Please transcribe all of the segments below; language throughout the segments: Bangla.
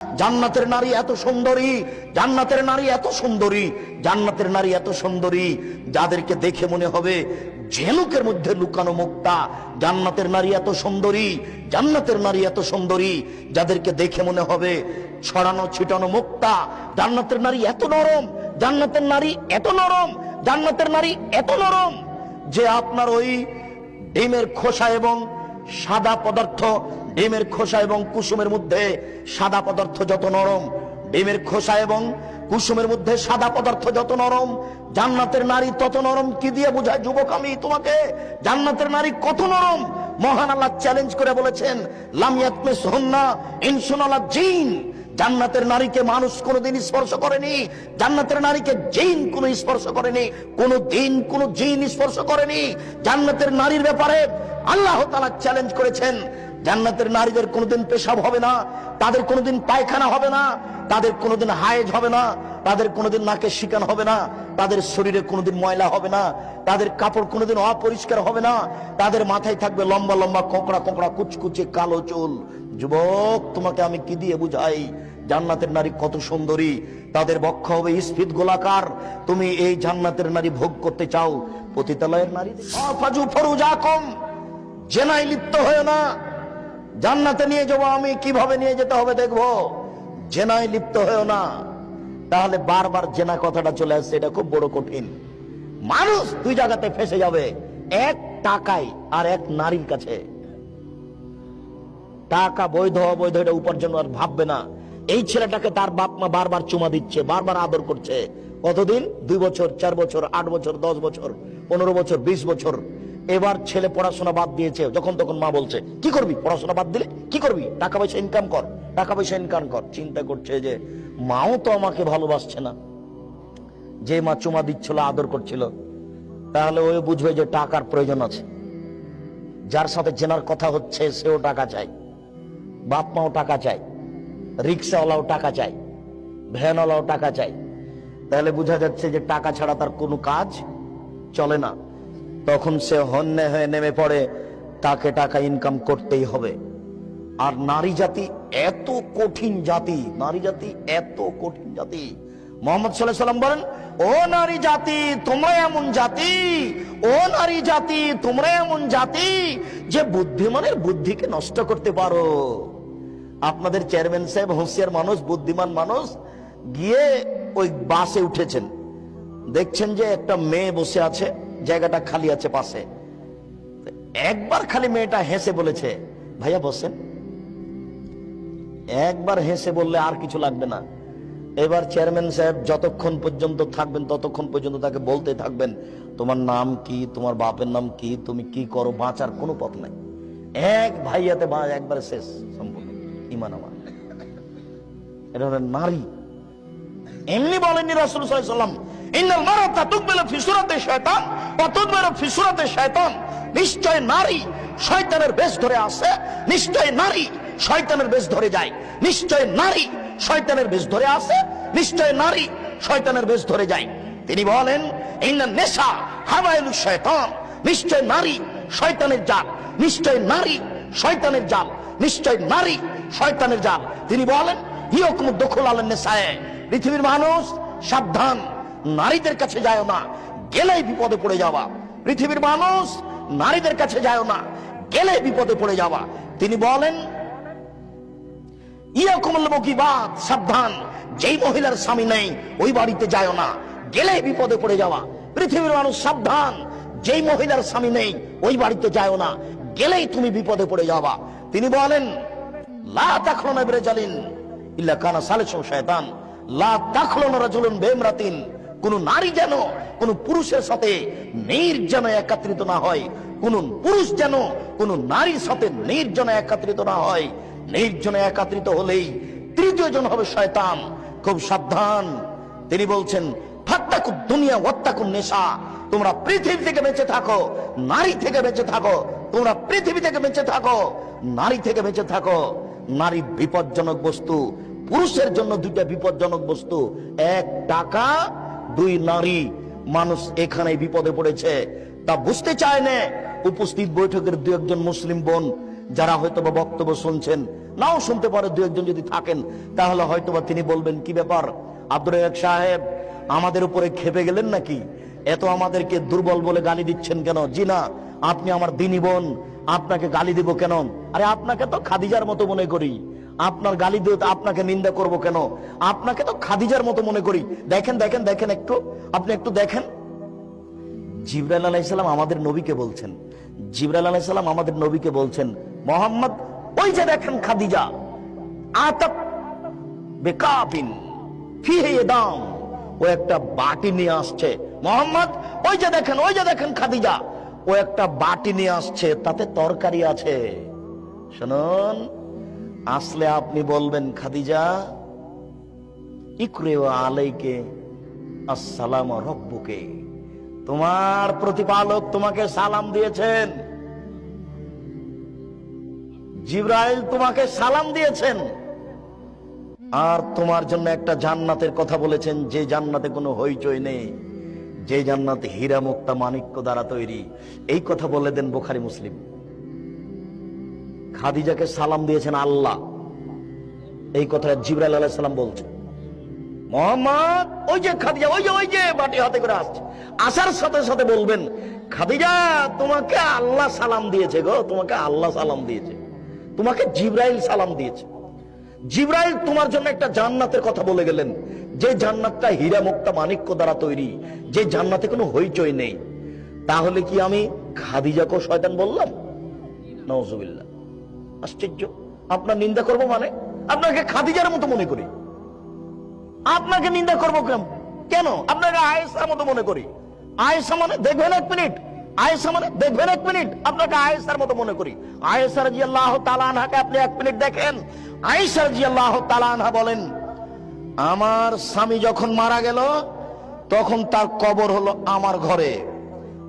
জান্নাতের নারী এত সুন্দরী, জান্নাতের নারী এত সুন্দরী, জান্নাতের নারী এত সুন্দরী, যাদেরকে দেখে মনে হবে ঝেনুকের মধ্যে লুকানো মুক্তা জান্নাতের নারী এত সুন্দরী, জান্নাতের নারী এত সুন্দরী, যাদেরকে দেখে মনে হবে ছড়ানো ছিটানো মুক্তা জান্নাতের নারী এত নরম, জান্নাতের নারী এত নরম, জান্নাতের নারী এত নরম যে আপনার ওই ডিমের খোসা এবং সাদা পদার্থ, ডিমের খোসা এবং কুসুমের মধ্যে সাদা পদার্থ যত নরম, ডিমের খোসা এবং কুসুমের মধ্যে সাদা পদার্থ যত নরম, জান্নাতের নারী তত নরম, কি দিয়ে বোঝায় যুবক আমি তোমাকে? জান্নাতের নারী কত নরম? মহান আল্লাহ চ্যালেঞ্জ করে বলেছেন লামিয়াতমিস হন্না ইনসুনাল্লাহ জিন। জান্নাতের নারীকে মানুষ কোনোদিন স্পর্শ করেনি, জান্নাতের নারীকে জিন কোনো স্পর্শ করেনি, কোনো দিন কোনো জিন স্পর্শ করেনি। জান্নাতের নারীর ব্যাপারে আল্লাহ তালা চ্যালেঞ্জ করেছেন, জান্নাতের নারীদের কোনোদিন পেশাব হবে না, তাদের কোনোদিন পায়খানা হবে না, তাদের কোনোদিন হায়েজ হবে না, তাদের কোনোদিন নাকের শিকান হবে না, তাদের শরীরে কোনোদিন ময়লা হবে না, তাদের কাপড় কোনোদিন অপরিষ্কার হবে না, তাদের মাথায় থাকবে লম্বা লম্বা কোঁকড়া কোঁকড়া কুচকুচে কালো চুল যুবক, তোমাকে আমি কি দিয়ে বুঝাই? জান্নাতের নারী কত সুন্দরী। তাদের বক্ষ হবে স্ফীত গোলাকার। তুমি এই জান্নাতের নারী ভোগ করতে চাও। পতিতালয়ের নারী ফাজু ফরুজা কম জেনাই লিপ্ত হয়ে না। জান্নাতে নিয়ে যাব আমি, কীভাবে নিয়ে যেতে হবে দেখব? জেনায় লিপ্ত হয়েও না। তাহলে বারবার জেনা কথাটা চলে আসছে, এটা খুব বড় কঠিন। মানুষ দুই জায়গাতে ফেসে যাবে, এক টাকায় আর এক নারীর কাছে। টাকা বৈধ, অবৈধ এটা উপার্জন আর ভাববে না। এই ছেলেটাকে তার বাপ মা বারবার চুমা দিচ্ছে, বারবার আদর করছে। কতদিন? দুই বছর, চার বছর, আট বছর, দশ বছর, পনেরো বছর, বিশ বছর। এবার ছেলে পড়াশোনা বাদ দিয়েছে, যখন তখন মা বলছে, কি করবি? পড়াশোনা বাদ দিলে কি করবি? টাকা পয়সা ইনকাম কর, টাকা পয়সা ইনকাম কর। চিন্তা করছে যে, মাও তো আমাকে ভালোবাসছে না। যে মা চুমা দিচ্ছিল, আদর করছিল, তাহলে ওই বুঝবে যে টাকার প্রয়োজন আছে। যার সাথে জেনার কথা হচ্ছে, সেও টাকা চায়। বাপ মাও টাকা চায়, রিক্সাওয়ালাও টাকা চায়, ভ্যানওয়ালাও টাকা চায়। তাহলে বোঝা যাচ্ছে যে টাকা ছাড়া তার কোনো কাজ চলে না। তখন সে হন্যে হয়ে নেমে পড়ে, তাকে টাকা ইনকাম করতেই হবে। আর নারী জাতি এত কঠিন জাতি, নারী জাতি এত কঠিন জাতি। মোহাম্মদ সাল্লাহ সাল্লাম বলেন, ও নারী জাতি, তোমরা এমন জাতি, ও নারী জাতি, তোমরা এমন জাতি যে বুদ্ধিমানের বুদ্ধিকে নষ্ট করতে পারো। আপনাদের চেয়ারম্যান সাহেব, হুঁশিয়ার মানুষ, বুদ্ধিমান মানুষ, গিয়ে ওই বাসে উঠেছেন। দেখছেন যে একটা মেয়ে বসে আছে, জায়গাটা খালি আছে পাশে। একবার খালি মেয়েটা হেসে বলেছে, ভাইয়া, বসেন। একবার হেসে বললে আর কিছু লাগবে না। এবার চেয়ারম্যান সাহেব যতক্ষণ পর্যন্ত থাকবেন, ততক্ষণ পর্যন্ত তাকে বলতে থাকবেন, তোমার নাম কি? তোমার বাপের নাম কি? তুমি কি করো? বাঁচার কোনো পথ নাই। এক ভাইয়াতে বা একবার শেষ সম্পূর্ণ। ইমান আমার এটা হলো নারী। এমনি বলেননি রাসূল সাল্লাম নিশ্চয় নারী শয়তানের বেশ নিশ্চয় বেশ ধরে যায়। নারী শয়তানের বেশ ধরে নারী শয়তানের বেশ ধরে যায়। তিনি বলেন নেশা হাওয়াইলু শয়তান। নিশ্চয় নারী শয়তানের জাল, নিশ্চয় নারী শয়তানের জাল, নিশ্চয় নারী শয়তানের জাল। তিনি বলেন হিয়কুম দখল আলেন পৃথিবীর মানুষ, সাবধান, নারীদের কাছে যায় না। গেলেই বিপদে পড়ে যাওয়া। পৃথিবীর মানুষ, নারীদের কাছে যায় না। গেলে বিপদে পড়ে যাওয়া। তিনি বলেন ইয়াকুমুল সাবধান। যেই মহিলার স্বামী নেই, ওই বাড়িতে যায় না। গেলে বিপদে পড়ে যাওয়া। পৃথিবীর মানুষ, সাবধান। যেই মহিলার স্বামী নেই, ওই বাড়িতে যায় না। গেলেই তুমি বিপদে পড়ে যাওয়া। তিনি বলেন লা ইল্লা কানা শয়তান। লা কোন নারী যেন, কোন পুরুষের সাথে নির্জন একত্রিত না হয়, কোন পুরুষ যেন, কোন নারীর সাথে নির্জন একত্রিত না হয়। নির্জনে একত্রিত হলেই তৃতীয় জন হবে শয়তান। খুব সাবধান। তিনি বলছেন দুনিয়া নেশা। তোমরা পৃথিবী থেকে বেঁচে থাকো, নারী থেকে বেঁচে থাকো। তোমরা পৃথিবী থেকে বেঁচে থাকো, নারী থেকে বেঁচে থাকো। নারী বিপজ্জনক বস্তু, পুরুষের জন্য দুইটা বিপজ্জনক বস্তু, এক টাকা, দুই নারী। মানুষ এখানে বিপদে পড়েছে। তা বুঝতে চায় না, উপস্থিত বৈঠকের দু একজন মুসলিম বোন, যারা হয়তো বা বক্তব্য শুনছেন, নাও শুনতে পারে দু একজন যদি থাকেন, তাহলে হয়তো বা তিনি বলবেন, কি ব্যাপার? আব্দুর সাহেব, আমাদের উপরে খেপে গেলেন নাকি? এত আমাদেরকে দুর্বল বলে গালি দিচ্ছেন কেন? জি না, আপনি আমার দিনী বোন, আপনাকে গালি দিব কেন? আরে আপনাকে তো খাদিজার মতো মনে করি। আপনার গালি দিয়ে আপনাকে নিন্দা করব কেন? আপনাকে তো খাদিজার মতো মনে করি। দেখেন দেখেন দেখেন একটু। আপনি একটু দেখেন। আমাদের নবীকে বলছেন। আমাদের নবীকে বলছেন, মোহাম্মদ, ওই যে দেখেন খাদিজা বেকাবিন দাম। ও একটা বাটি নিয়ে আসছে, মোহাম্মদ, ওই যে দেখেন, ওই যে দেখেন খাদিজা। ও একটা বাটি নিয়ে আসছে, তাতে তরকারি আছে। শুনুন, আসলে আপনি বলবেন, খাদিজা, ইকরে আলাইকে আসসালাম রব্বুকে। তোমার প্রতিপালক তোমাকে সালাম দিয়েছেন। জিব্রাইল তোমাকে সালাম দিয়েছেন। আর তোমার জন্য একটা জান্নাতের কথা বলেছেন, যে জান্নাতে কোনো হইচই নেই। যে জান্নাতে হীরা মুক্তা মানিক্য দ্বারা তৈরি। এই কথা বলে দেন বোখারি মুসলিম। খাদিজাকে সালাম দিয়েছেন আল্লাহ। এই কথা জিব্রাইল আলাইহিস সালাম বলছেন মোহাম্মদ, ওই যে খাদিজা, ওই যে ওই যে, বাটি হাতে করে আসছে। আসার সাথে সাথে বলবেন, খাদিজা, তোমাকে আল্লাহ সালাম দিয়েছে গো, তোমাকে আল্লাহ সালাম দিয়েছে। তোমাকে জিব্রাইল সালাম দিয়েছে। জিব্রাইল তোমার জন্য একটা জান্নাতের কথা বলে গেলেন। যে জান্নাতটা হীরা মুক্তা মানিক্য দ্বারা তৈরি, যে জান্নাতে কোনো হইচই নেই। তাহলে কি আমি খাদিজাকে শয়তান বললাম? নওজুবিল্লাহ আশ্চর্য। আপনার নিন্দা করব মানে? আপনাকে খাদিজার মতো মনে করি। আপনাকে নিন্দা করব কেন? আপনাকে আয়েসার মতো মনে করি। আয়েসা মানে দেখবেন এক মিনিট। আয়েসা মানে দেখবেন এক মিনিট। আপনাকে আয়েসার মতো মনে করি। আয়েসার জি আল্লাহ তালানহাকে আপনি এক মিনিট দেখেন। আয়েসার জি আল্লাহ তালানহা বলেন, আমার স্বামী যখন মারা গেল, তখন তার কবর হলো আমার ঘরে।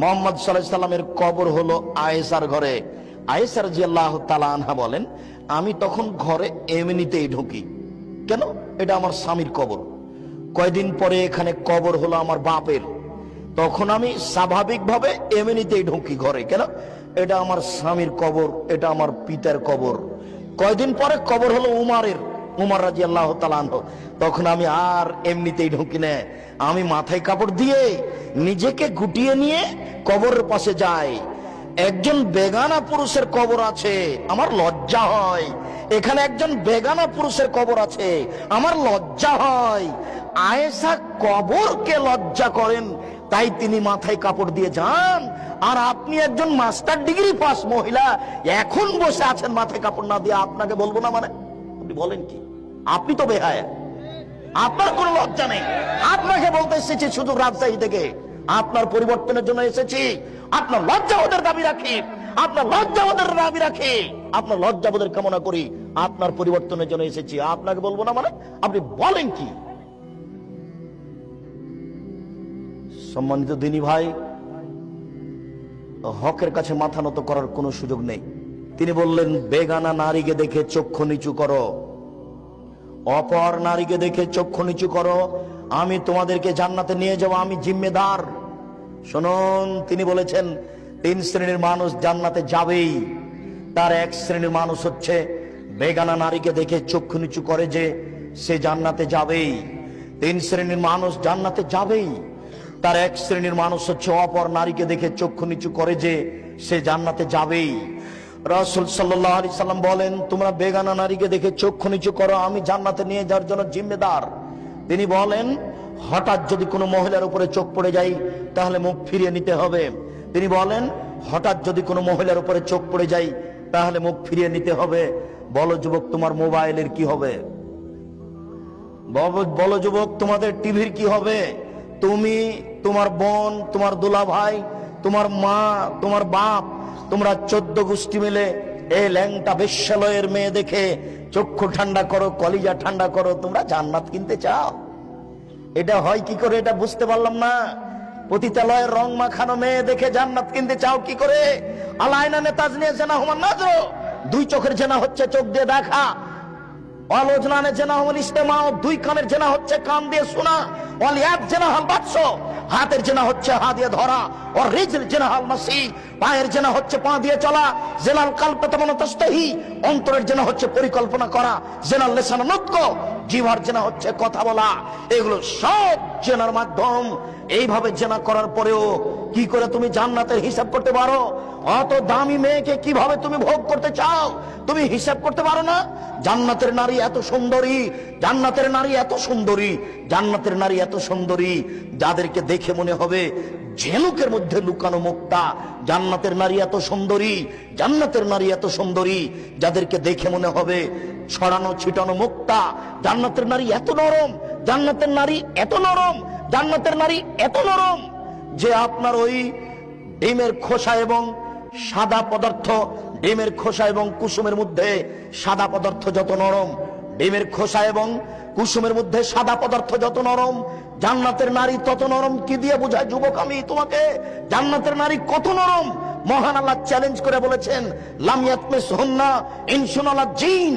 মোহাম্মদ সাল্লাহ সাল্লামের কবর হলো আয়েসার ঘরে। আয়েসার জি আল্লাহ তালানহা বলেন, আমি তখন ঘরে এমনিতেই ঢুকি। কেন? এটা আমার স্বামীর কবর। কয়দিন পরে এখানে কবর হলো আমার বাপের। তখন আমি স্বাভাবিকভাবে এমনিতেই ঢুকি ঘরে। কেন? এটা আমার স্বামীর কবর, এটা আমার পিতার কবর। কয়দিন পরে কবর হলো উমারের, উমার রাজি আল্লাহ তখন আমি আর এমনিতেই ঢুকি না। আমি মাথায় কাপড় দিয়ে নিজেকে গুটিয়ে নিয়ে কবরের পাশে যাই। একজন বেগানা পুরুষের কবর আছে, আমার লজ্জা হয়। এখানে একজন বেগানা পুরুষের কবর আছে, আমার লজ্জা হয়। আয়েশা কবরকে লজ্জা করেন, তাই তিনি মাথায় কাপড় দিয়ে যান। আর আপনি একজন মাস্টার ডিগ্রি পাস মহিলা, এখন বসে আছেন মাথায় কাপড় না দিয়ে, আপনাকে বলব না মানে? আপনি বলেন কি? আপনি তো বেহায়। আপনার কোনো লজ্জা নেই। আপনাকে বলতে এসেছি শুধু রাজশাহী থেকে। আপনার পরিবর্তনের জন্য এসেছি। আপনার লজ্জা ওদের দাবি রাখি। আপনার লজ্জা ওদের দাবি রাখি। আপনার লজ্জা ওদের কামনা করি। আপনার পরিবর্তনের জন্য এসেছি। আপনাকে বলব না মানে? আপনি বলেন কি? সম্মানিত দিনী ভাই, হকের কাছে মাথা নত করার কোনো সুযোগ নেই। তিনি বললেন, বেগানা নারীকে দেখে চক্ষু নিচু করো। অপর নারীকে দেখে চক্ষু নিচু করো। আমি তোমাদেরকে জান্নাতে নিয়ে যাব, আমি জিম্মেদার। শুনুন, তিনি বলেছেন, তিন শ্রেণির মানুষ জান্নাতে যাবেই। তার এক শ্রেণির মানুষ হচ্ছে বেগানা নারীকে দেখে চক্ষু নিচু করে যে সে জান্নাতে যাবেই। তিন শ্রেণির মানুষ জান্নাতে যাবেই। তার এক শ্রেণির মানুষ হচ্ছে অপর নারীকে দেখে চক্ষু নিচু করে যে সে জান্নাতে যাবেই। রসুল সাল্লাহ আলি সাল্লাম বলেন, তোমরা বেগানা নারীকে দেখে চক্ষু নিচু করো, আমি জান্নাতে নিয়ে যাওয়ার জন্য জিম্মেদার। তিনি বলেন হঠাৎ যদি কোনো মহিলার উপরে চোখ পড়ে যায়, তাহলে মুখ ফিরিয়ে নিতে হবে। তিনি বলেন, হঠাৎ যদি কোনো মহিলার উপরে চোখ পড়ে যায়, তাহলে মুখ ফিরিয়ে নিতে হবে। বলো যুবক, তোমার মোবাইলের কি হবে? বলো যুবক, তোমাদের টিভির কি হবে? তুমি, তোমার বোন, তোমার দুলা ভাই তোমার মা, তোমার বাপ, তোমরা চোদ্দ গোষ্ঠী মিলে এই ল্যাংটা বেশ্যালয়ের মেয়ে দেখে চক্ষু ঠান্ডা করো, কলিজা ঠান্ডা করো, তোমরা জান্নাত কিনতে চাও? এটা হয় কি করে এটা বুঝতে পারলাম না। পতিতালয়ের রং মাখানো মেয়ে দেখে জান্নাত কিনতে চাও কি করে? আলাইনা নেতাজ নিয়ে জেনা হুমান নাজরো। দুই চোখের জেনা হচ্ছে চোখ দিয়ে দেখা। দুই কানের হচ্ছে কান দিয়ে শোনা। অলিয়াত জেনা হাতের হচ্ছে হাত দিয়ে ধরা। জেনা মাসি। পায়ের হচ্ছে পা দিয়ে চলা। অন্তরের হচ্ছে পরিকল্পনা করা। জেনাল লেসান নক্য জিভার জেনা হচ্ছে কথা বলা। এগুলো সব জেনার মাধ্যম। এইভাবে জেনা করার পরেও কি করে তুমি জান্নাতের হিসাব করতে পারো? অত দামি মেয়েকে কীভাবে তুমি ভোগ করতে চাও? তুমি হিসাব করতে পারো না? জান্নাতের নারী এত সুন্দরী, জান্নাতের নারী এত সুন্দরী, জান্নাতের নারী এত সুন্দরী। যাদেরকে দেখে মনে হবে ঝেনুকের মধ্যে লুকানো মুক্তা। জান্নাতের নারী এত সুন্দরী, জান্নাতের নারী এত সুন্দরী, যাদেরকে দেখে মনে হবে ছড়ানো, ছিটানো মুক্তা। জান্নাতের নারী এত নরম, জান্নাতের নারী এত নরম, জান্নাতের নারী এত নরম যে আপনার ওই ডিমের খোসা এবং সাদা পদার্থ, ডিমের খোসা এবং কুসুমের মধ্যে সাদা পদার্থ যত নরম, ডিমের খোসা এবং কুসুমের মধ্যে সাদা পদার্থ যত নরম, জান্নাতের নারী তত নরম, কি দিয়ে বোঝায় যুবক আমি তোমাকে? জান্নাতের নারী কত নরম? মহান আল্লাহ চ্যালেঞ্জ করে বলেছেন লামিয়াতমে সোহন্না ইনসুনালা জিন।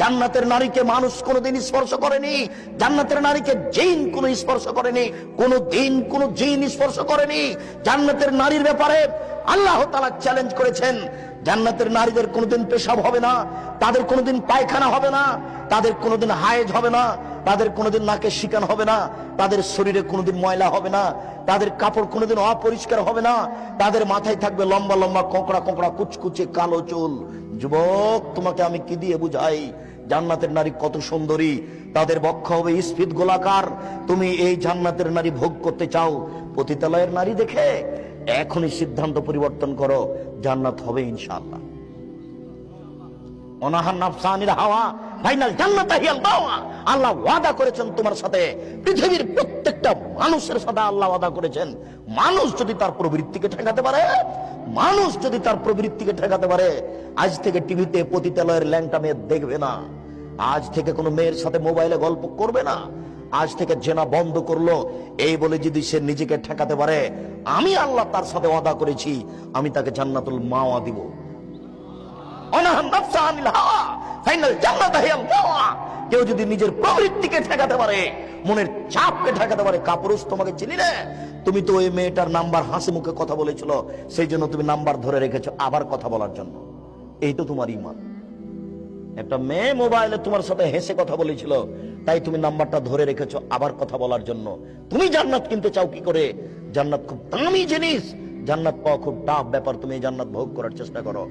জান্নাতের নারীকে মানুষ কোনোদিন স্পর্শ করেনি, জান্নাতের নারীকে জিন কোনো স্পর্শ করেনি, কোনো দিন কোনো জিন স্পর্শ করেনি। জান্নাতের নারীর ব্যাপারে আল্লাহ তালা চ্যালেঞ্জ করেছেন, জান্নাতের নারীদের কোনোদিন পেশাব হবে না, তাদের কোনোদিন পায়খানা হবে না, তাদের কোনোদিন হায়েজ হবে না, তাদের কোনোদিন নাকে শিকান হবে না, তাদের শরীরে কোনোদিন ময়লা হবে না, তাদের কাপড় কোনোদিন অপরিষ্কার হবে না, তাদের মাথায় থাকবে লম্বা লম্বা কোঁকড়া কোঁকড়া কুচকুচে কালো চুল। যুবক, তোমাকে আমি কি দিয়ে বুঝাই? জান্নাতের নারী কত সুন্দরী। তাদের বক্ষ হবে স্ফীত গোলাকার। তুমি এই জান্নাতের নারী ভোগ করতে চাও? পতিতালয়ের নারী দেখে এখনই সিদ্ধান্ত পরিবর্তন করো, জান্নাত হবে ইনশাআল্লাহ। অনাহার নাফসানির হাওয়া, ফাইনাল জান্নাত আল্লাহ ওয়াদা করেছেন তোমার সাথে। পৃথিবীর প্রত্যেকটা মানুষের সাথে আল্লাহ ওয়াদা করেছেন। মানুষ যদি তার প্রবৃত্তিকে ঠেকাতে পারে, মানুষ যদি তার প্রবৃত্তিকে ঠেকাতে পারে, আজ থেকে টিভিতে পতিতালয়ের ল্যাংটা মেয়ে দেখবে না। আজ থেকে কোনো মেয়ের সাথে মোবাইলে গল্প করবে না। আজ থেকে জেনা বন্ধ করল। এই বলে যদি সে নিজেকে ঠেকাতে পারে, আমি আল্লাহ তার সাথে ওয়াদা করেছি, আমি তাকে জান্নাতুল মাওয়া দিব। কেউ যদি নিজের প্রবৃত্তিকে ঠেকাতে পারে, মনের চাপকে ঠেকাতে পারে, কাপুরুষ তোমাকে চিনি না। তুমি তো ওই মেয়েটার নাম্বার হাসি মুখে কথা বলেছিল, সেই জন্য তুমি নাম্বার ধরে রেখেছো আবার কথা বলার জন্য। এই তো তোমার ইমান। একটা মেয়ে মোবাইলে তোমার সাথে হেসে কথা বলেছিল তাই তুমি নাম্বারটা ধরে রেখেছো আবার কথা বলার জন্য। তুমি জান্নাত কিনতে চাও কি করে? জান্নাত খুব দামি জিনিস। জান্নাত পাওয়া খুব টাফ ব্যাপার। তুমি জান্নাত ভোগ করার চেষ্টা করো।